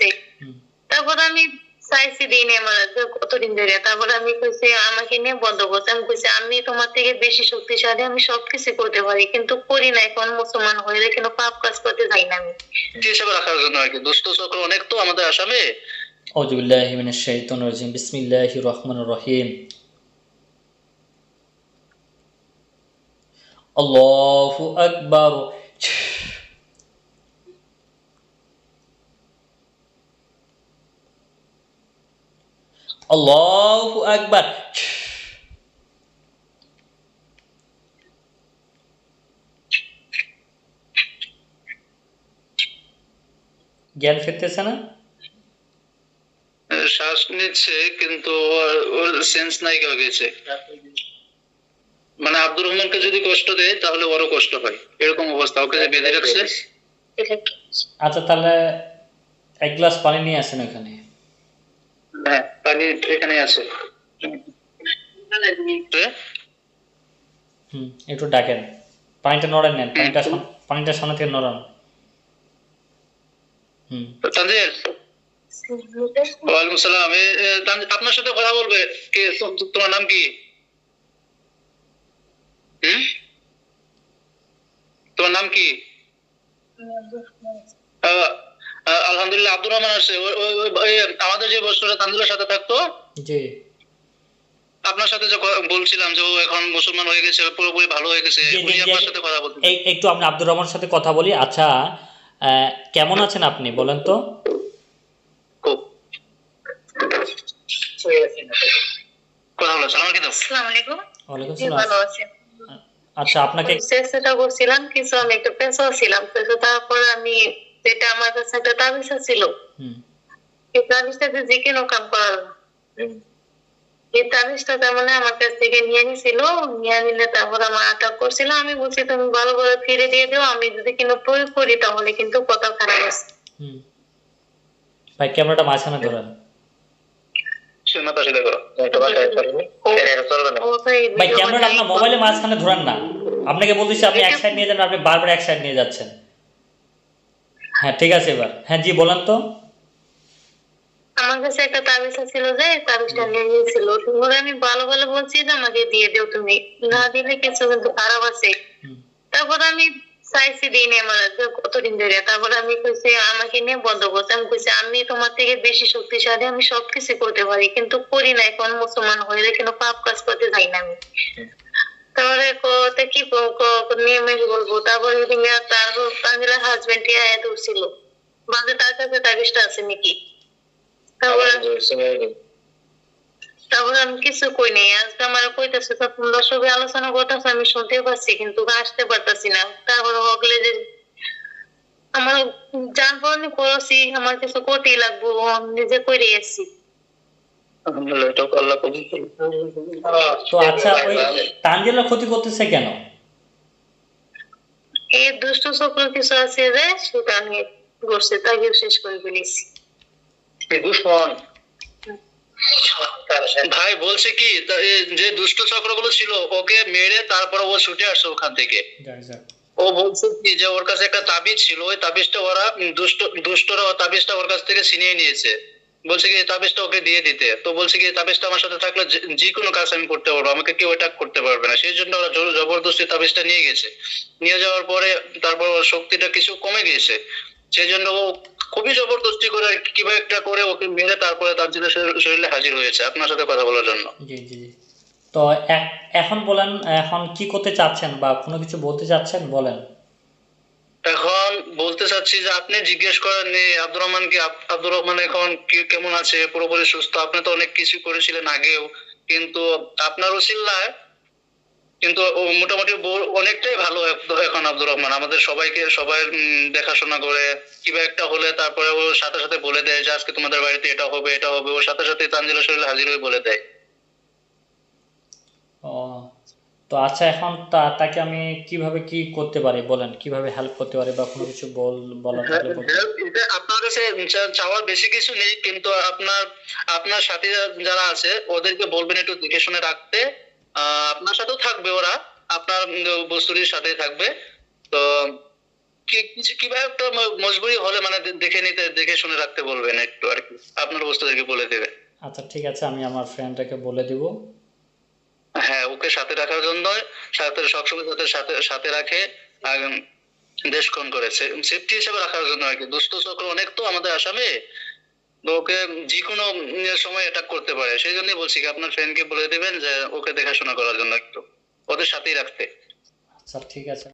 আছে হুম। তারপর আমি চাইছি দিন আমার কতদিন ধরে তারপর আমি কইছি আমাকে নিয়ে বন্ধ করছে আমি কইছি আমি তোমার থেকে বেশি শক্তিশালী আমি সবকিছু করতে পারি কিন্তু করি না এখন মুসলমান হয়ে কিন্তু পাপ কাজ করতে যাই না আমি কি হিসেবে রাখার জন্য আর কি দুষ্ট চক্র অনেক তো আমাদের আসামে أعوذ بالله من الشيطان الرجيم بسم الله الرحمن الرحيم الله أكبر আল্লাহ একবার জ্ঞান ফিরতেছে না? শ্বাস নিচ্ছে কিন্তু ওর সেন্স নাই কেউ গেছে। মানে আব্দুর রহমানকে যদি কষ্ট দেয় তাহলে ওরও কষ্ট হয়। এরকম অবস্থা। ওকে বেঁধে রাখছে? আচ্ছা তাহলে এক গ্লাস পানি নিয়ে আসেন ওখানে। পানি এখানে আছে? হুম একটু ডাকেন। পানিটা নড়েন নেন পানিটা পানিটা সামনে থেকে নড়ান। হুম। তানজিল ওয়ালাইকুম সালাম। এ, এ, তানজিল, আপনার সাথে কথা বলবে। কে তোমার নাম কি? হুম? তোমার নাম কি? আলহামদুলিল্লাহ আব্দুর রহমান আছে আমাদের যে বছরে তানজিলের সাথে থাকতো জি। আপনার সাথে যে বলছিলাম যে ও এখন মুসলমান হয়ে গেছে পুরোপুরি ভালো হয়ে গেছে উনি আপনার সাথে কথা বলতে একটু আপনি আব্দুর রহমানের সাথে কথা বলি। আচ্ছা কেমন আছেন আপনি বলেন তো? আচ্ছা আপনাকে চেষ্টা করছিলাম কিছু আমি একটু পেশা ছিলাম পেশা তারপরে আমি যেটা আমার কাছে একটা তাবিজা ছিল। হুম। এই তাবিজটাতে যে কোনো কাম করার এই তাবিজটা মানে আমার কাছ থেকে নিয়ে নিছিল। নিয়ে নিলে তারপর আমার আটক করছিল আমি বলছি তুমি ভালো করে ফিরে দিয়ে দাও। আমি যদি কিন্তু প্রয়োগ করি তাহলে কিন্তু কথা খারাপ আছে। ভাই ক্যামেরাটা মাঝখানে ধরেন। ভাই ক্যামেরাটা আপনার মোবাইলে মাঝখানে ধরেন না। আপনাকে বলতেছি আপনি এক সাইড নিয়ে যান আপনি বারবার এক সাইড নিয়ে যাচ্ছেন। হ্যাঁ ঠিক আছে এবার। হ্যাঁ জি বলেন তো। আমার কাছে একটা তাবিজা ছিল যে তাবিজটা নিয়ে নিয়েছিল আমি ভালো ভালো বলছি যে আমাকে দিয়ে দাও তুমি। না দিলে কিছু কিন্তু খারাপ আছে। তারপর আমি চাইছি দিন আমার কতদিন ধরে। তারপর আমি কইছি আমাকে নিয়ে বন্ধ করছে। আমি কইছি আমি তোমার থেকে বেশি শক্তিশালী আমি সবকিছু করতে পারি। কিন্তু করি না এখন মুসলমান হয়ে কিন্তু পাপ কাজ করতে যাই না আমি। তারপরে কি ক- নিয়মে বলব। তারপরে এদিকে তার তানজিলের হাজবেন্ড টিয়া ছিল বাজে তার কাছে তাবিজটা আছে নাকি? তারপরে তারপরে আমি কিছু কই নাই। আজকে আমার কইতেছে তো তোমরা সবাই আলোচনা করতেছে আমি শুনতে পাচ্ছি কিন্তু আসতে পারতাছি না। তারপর হগলে যে আমার জানবনি করেছি আমার কিছু করতেই লাগবো নিজে করে এসছি আলহামদুলিল্লাহ এটা আল্লাহ কবুল করুন। তো আচ্ছা ওই তানজিলা ক্ষতি করতেছে কেন? এই দুষ্ট চক্র কিছু আছে যে সেটা আমি করছে তাকে শেষ করে ফেলেছি। দুশ্মন? ভাই বলছে কি যে দুষ্ট চক্রগুলো ছিল ওকে মেরে তারপর ও ছুটে আসছে ওখান থেকে। ও বলছে কি যে ওর কাছে একটা তাবিজ ছিল ওই তাবিজটা ওরা দুষ্ট দুষ্টরা তাবিজটা ওর কাছ থেকে ছিনিয়ে নিয়েছে। বলছে কি তাবিজটা ওকে দিয়ে দিতে। তো বলছে কি তাবিজটা আমার সাথে থাকলে যে- কোনো কাজ আমি করতে পারব, আমাকে কেউ অ্যাটাক করতে পারবে না। সেই জন্য ওরা জবরদস্তি তাবিজটা নিয়ে গেছে। নিয়ে যাওয়ার পরে তারপর ওর শক্তিটা কিছু কমে গিয়েছে। সেই জন্য ও খুবই জবরদস্তি করে কীভাবে একটা করে ওকে মেরে তারপরে তার জন্য শরীরে হাজির হয়েছে। আপনার সাথে কথা বলার জন্য। জি জি তো এখন বলেন, এখন কি করতে চাচ্ছেন বা কোনো কিছু বলতে চাচ্ছেন? বলেন। এখন বলতে চাচ্ছি যে আপনি জিজ্ঞেস করেন আব্দুর রহমান কি আব্দুর রহমান এখন কেমন আছে, পুরোপুরি সুস্থ? আপনি তো অনেক কিছু করেছিলেন আগেও। কিন্তু আপনার ওসিল্লায় কিন্তু মোটামুটি অনেকটাই ভালো এখন আব্দুর রহমান। আমাদের সবাইকে সবাই দেখাশোনা করে। কিবা একটা হলে তারপরে ও সাথে সাথে বলে দেয় যে, আজকে তোমাদের বাড়িতে এটা হবে এটা হবে। ওর সাথে সাথে তানজিলা শরীর হাজির হয়ে বলে দেয়। ও। তো আচ্ছা এখন তা- তাকে আমি কীভাবে কি করতে পারি বলেন? কীভাবে হেল্প করতে পারি বা কোনো কিছু বল বলা থাকলে বলতে হ্যাঁ, এটা আপনার কাছে চাওয়ার বেশি কিছু নেই কিন্তু আপনার আপনার সাথে যারা আছে ওদেরকে বলবেন একটু দেখে শুনে রাখতে। আপনার সাথেও থাকবে ওরা আপনার বস্তুটির সাথে থাকবে। তো কিছু কীভাবে একটা মজবুরি হলে মানে দেখে নিতে দেখে শুনে রাখতে বলবেন একটু আর কি? আপনার বস্তুদেরকে বলে দেবে। আচ্ছা ঠিক আছে আমি আমার ফ্রেন্ডটাকে বলে দিব। হ্যাঁ সাথে রাখার জন্য সাথে সবসময় সাথে সাথে সাথে রাখে দেশক্ষণ করেছে। সেফটি হিসেবে রাখার জন্য আর কি। দুষ্ট চক্র অনেক তো আমাদের আসামে ওকে যে কোনো সময় অ্যাটাক করতে পারে। সেই জন্যই বলছি কি, আপনার ফ্রেন্ডকে বলে দেবেন যে ওকে দেখাশোনা করার জন্য একটু। ওদের সাথেই রাখতে। আচ্ছা ঠিক আছে।